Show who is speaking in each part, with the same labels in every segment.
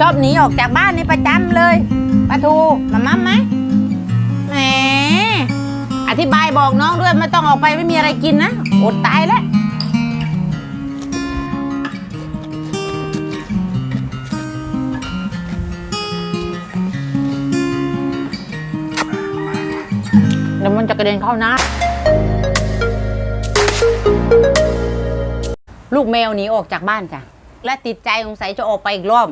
Speaker 1: ชอบหนีออกจากบ้านนี่ประจำเลยปลาทูมามั่มไหมแหมอธิบายบอกน้องด้วยไม่ต้องออกไปไม่มีอะไรกินนะ อดตายแล้ว มันจะกระเด็นเข้าหน้า ลูกแมวหนีออกจากบ้านจ้ะ และติดใจสงสัยจะออกไปอีกรอบ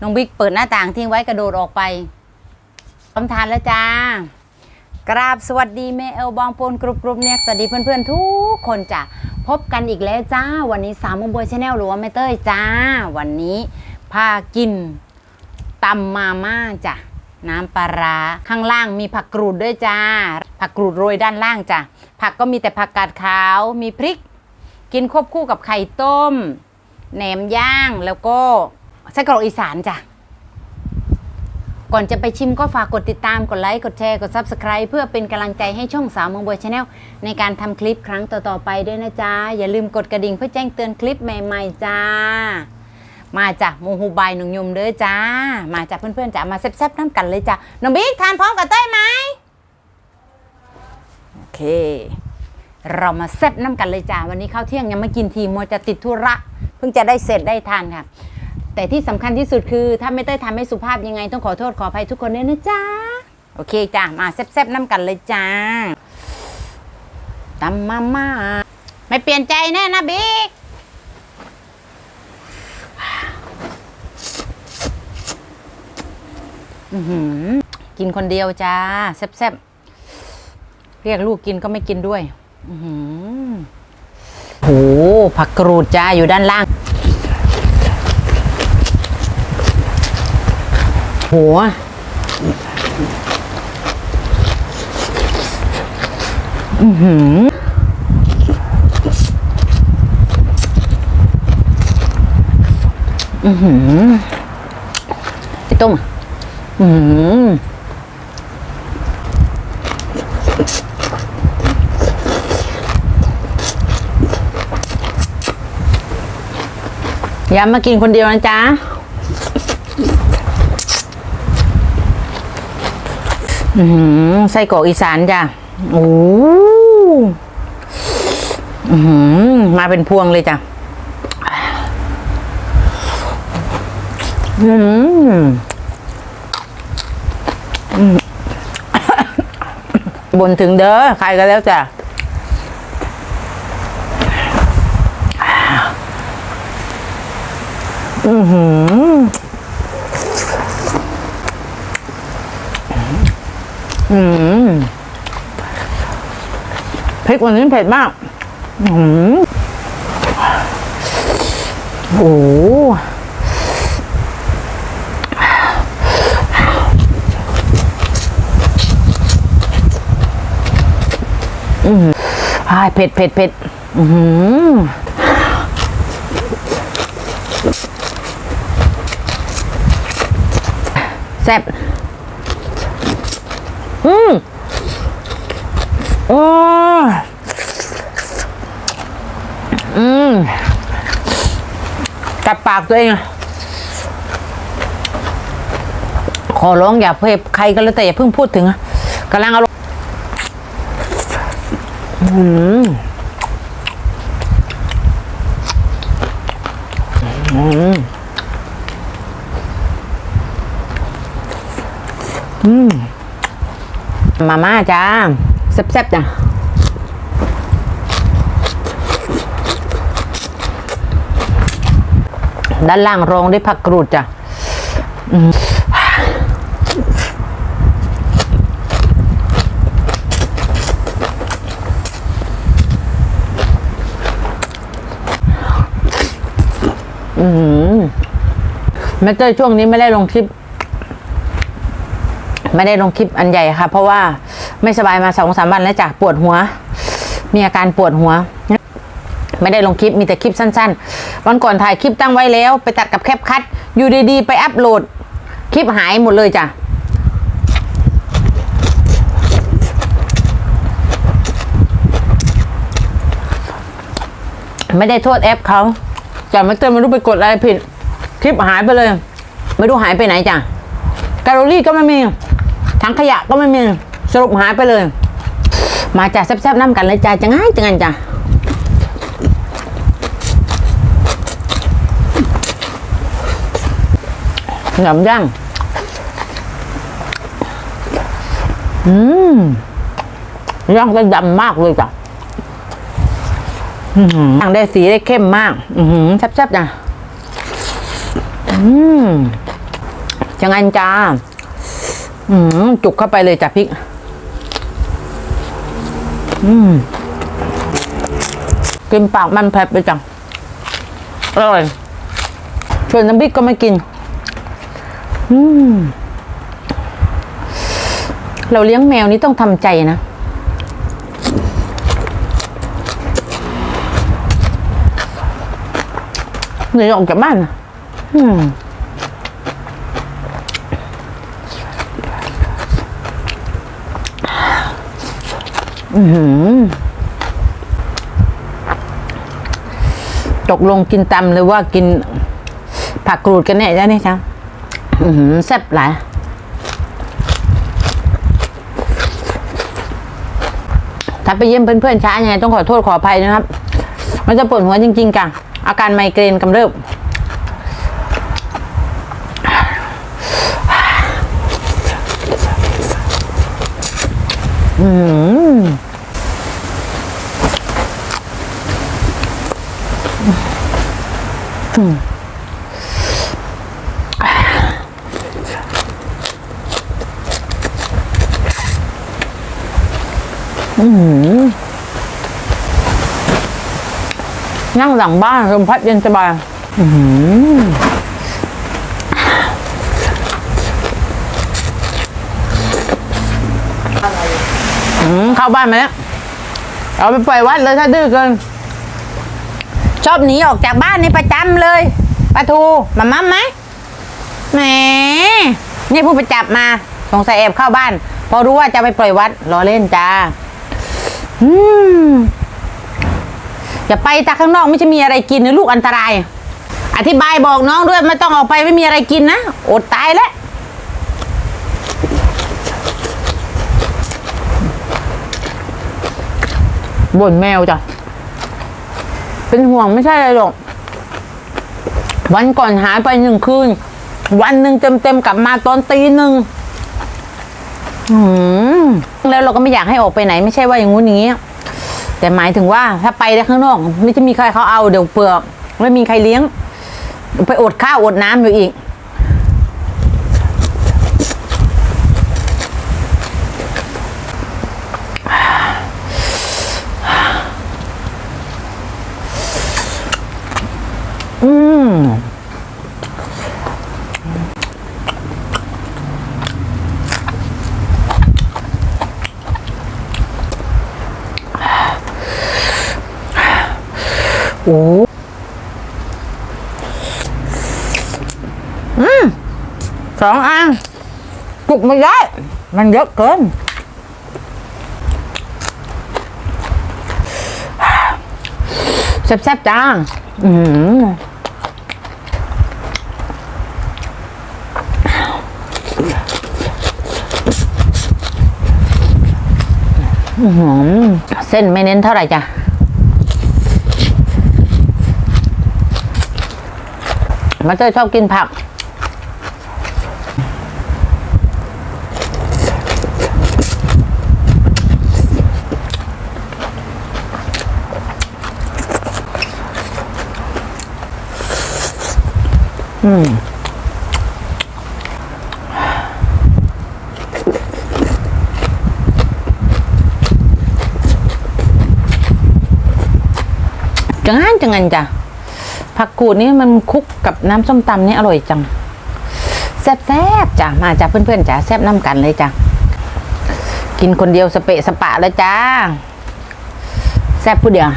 Speaker 1: น้องบิ๊กเปิดหน้าต่างทิ้งไว้กระโดดออกไปพร้อมทานแล้วจ้ากราบสวัสดีแม่เอลบองปนกรุบกรุบเนี่ยสวัสดีเพื่อนๆ ทุกคนจ้ะพบกันอีกแล้วจ้า วันนี้สามโมงบอยชาแนลหรือว่าแม่เต้ยจ้า วันนี้พากินตำมาม่าจ้ะ น้ำปลาร้าข้างล่างมีผักกรูดด้วยจ้า ผักกรูดโรยด้านล่างจ้ะผักก็มีแต่ผักกาดขาว มีพริก กินควบคู่กับไข่ต้มแหนมย่างแล้วก็ไส้กรอกอีสานจ้ะก่อนจะไปชิมก็ฝากกดติดตามกดไลค์กดแชร์กด Subscribe เพื่อเป็นกำลังใจให้ช่องสาวเมืองบัวชาแนลในการทำคลิปครั้งต่อๆไปด้วยนะจ๊ะ อย่าลืมกดกระดิ่งเพื่อแจ้งเตือนคลิปใหม่ ๆ จ้า มาจ้ะโมฮูบายหนุ่มยมเด้อจ้า มาจ้ะเพื่อนๆจ้ามาแซ่บๆน้ำกันเลยจ้ะน้องบิ๊กทานพร้อมกับเต้ยไหมโอเค เรามาแซ่บน้ำกันเลยจ้าวันนี้ข้าวเที่ยงยังไม่กินทีมัวจะติดธุระเพิ่งจะได้เสร็จได้ทานค่ะ แต่ที่สำคัญที่สุดคือ ถ้าไม่เต้ยทำไม่สุภาพยังไงต้องขอโทษขออภัยทุกคนด้วยนะจ้าโอเคจ้ามาแซ่บๆน้ำกันเลยจ้าตำมาม่าไม่เปลี่ยนใจแน่นะบิ๊ก อื้อหือกินคนเดียวจ้า แซ่บๆ เรียกลูกกินก็ไม่กินด้วย อือหือโหผักกรูดจ้าอยู่ด้านล่างหัวอือหือ อือหือไอ้ต้ม อืมย้ำมากินคนเดียวนะจ๊ะ อืมไส้กรอกอีสานจ้ะ โอ้อืมมาเป็นพวงเลยจ้ะ อืม บนถึงเด้อใครก็แล้วจ้ะอือหืออืมพริกวันนี้เผ็ดมาก อืมโอ้โห พาย เผ็ดเผ็ดเผ็ดอือหือแซ่บอืมโอ้อืมกัดปากตัวเอง ขอร้องอย่าเพิ่ใครก็แล้วแต่อย่าเพิ่งพูดถึงอะกำลังอารมณ์อืมอื มอืมมาม่าจ้าแซ่บๆจ้ะด้านล่างรองด้วยผักกรูดจ้ะ อืมแม่เจ้ช่วงนี้ไม่ได้ลงคลิป ไม่ได้ลงคลิปอันใหญ่ค่ะ เพราะว่าไม่สบายมาสองสามวันแล้วจ้ะปวดหัว มีอาการปวดหัว ไม่ได้ลงคลิปมีแต่คลิปสั้น ๆ วันก่อนถ่ายคลิปตั้งไว้แล้ว ไปตัดกับแคปคัดอยู่ดีๆ ไปอัปโหลด คลิปหายหมดเลยจ้ะไม่ได้โทษแอปเขา แต่มาเติมไม่รู้ไปกดอะไรผิด คลิปหายไปเลย ไม่รู้หายไปไหนจ้ะแคลอรี่ก็ไม่มีถังขยะก็ไม่มีสรุปหายไปเลย มาจ้ะแซ่บๆน้ำกันเลยจ้ะจะง่ายจังงันจ้ะหนำย่างอืมย่างได้ดำมากเลยจ้ะ อือหือย่างได้สีได้เข้มมาก อือหือแซ่บๆจ้ะอืมจังงันจ้าอืมจุกเข้าไปเลยจ้ะพริก อืมกินปากมันแผลบไปจังอร่อยชวนน้ำพริกก็ไม่กิน อืม เราเลี้ยงแมวนี้ต้องทำใจนะ เหนื่อยออกจากบ้านอืมอือหือตกลงกินตำหรือว่ากิน ผักกรูดกันแน่ได้นี่จ้ะอือหือแซ่บหลายถ้าไปเยี่ยมเพื่อนๆช้ายังไงต้องขอโทษขออภัยนะครับ มันจะปวดหัวจริงๆกัน อาการไมเกรนกำเริบอืมอืมอืมนั่ง หลังบ้านลมพัดเย็นสบายอืมเข้าบ้านมาแล้วเอาไปปล่อยวัดเลยถ้าดื้อเกิน ชอบหนีออกจากบ้านนี่ประจำเลยปลาทูมามั่มไหมแหมนี่ผู้ไปจับมาสงสัยแอบเข้าบ้าน พอรู้ว่าจะไปปล่อยวัดรอเล่นจ้า อืม อย่าไปตาข้างนอกไม่ใช่มีอะไรกินนะลูกอันตราย อธิบายบอกน้องด้วยไม่ต้องออกไปไม่มีอะไรกินนะอดตายแล้วบ่นแมวจ้ะ เป็นห่วงไม่ใช่อะไรหรอก วันก่อนหายไปหนึ่งคืน วันหนึ่งเต็มๆกลับมาตอนตีหนึ่งอืมแล้วเราก็ไม่อยากให้ออกไปไหน ไม่ใช่ว่าอย่างงู้นอย่างนี้ แต่หมายถึงว่าถ้าไปได้ข้างนอกไม่จะมีใครเขาเอาเดี๋ยวเปลือกไม่มีใครเลี้ยง ไปอดข้าวอดน้ำอยู่อีก โอ้อืมสองอันจุกไม่ได้ มันเยอะเกิน แซ่บๆจ้า อืมอื้อหือเส้นไม่เน้นเท่าไหร่จ้ะ มาเจอชอบกินผัก อืมจังงันจังงันจ้ะ ผักกูดนี่มันคลุกกับน้ำส้มตำนี่อร่อยจัง แซ่บๆจ้ะ มาจ้ะเพื่อนๆจ้ะแซ่บน้ำกันเลยจ้ะ กินคนเดียวสเปะสปะแล้วจ้า แซ่บผู้เดียว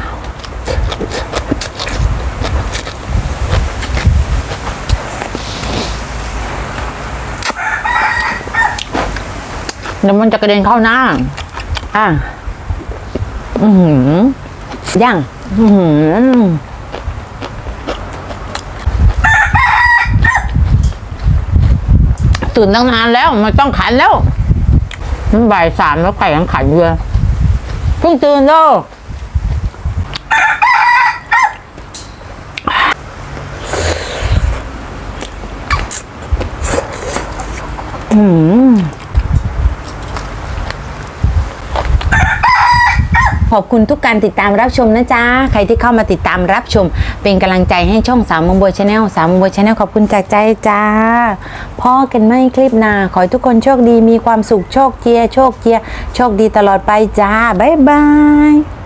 Speaker 1: เดี๋ยวมันจะกระเด็นเข้าหน้า อะ อือหือย่าง อื้อหือ ตื่นตั้งนานแล้วมันต้องขันแล้วมันบ่ายสามแล้วไก่ยังขันอยู่เลยเพิ่งตื่นเด้ออืม ขอบคุณทุกการติดตามรับชมนะจ๊ะ ใครที่เข้ามาติดตามรับชม เป็นกำลังใจให้ช่องสามมงบยชาแนลสามมงบยชาแนลขอบคุณจากใจจ้าพ่อกันไม่คลิปนาขอให้ทุกคนโชคดีมีความสุขโชคเจียโชคเจียโชคดีตลอดไปจ้าบ๊ายบาย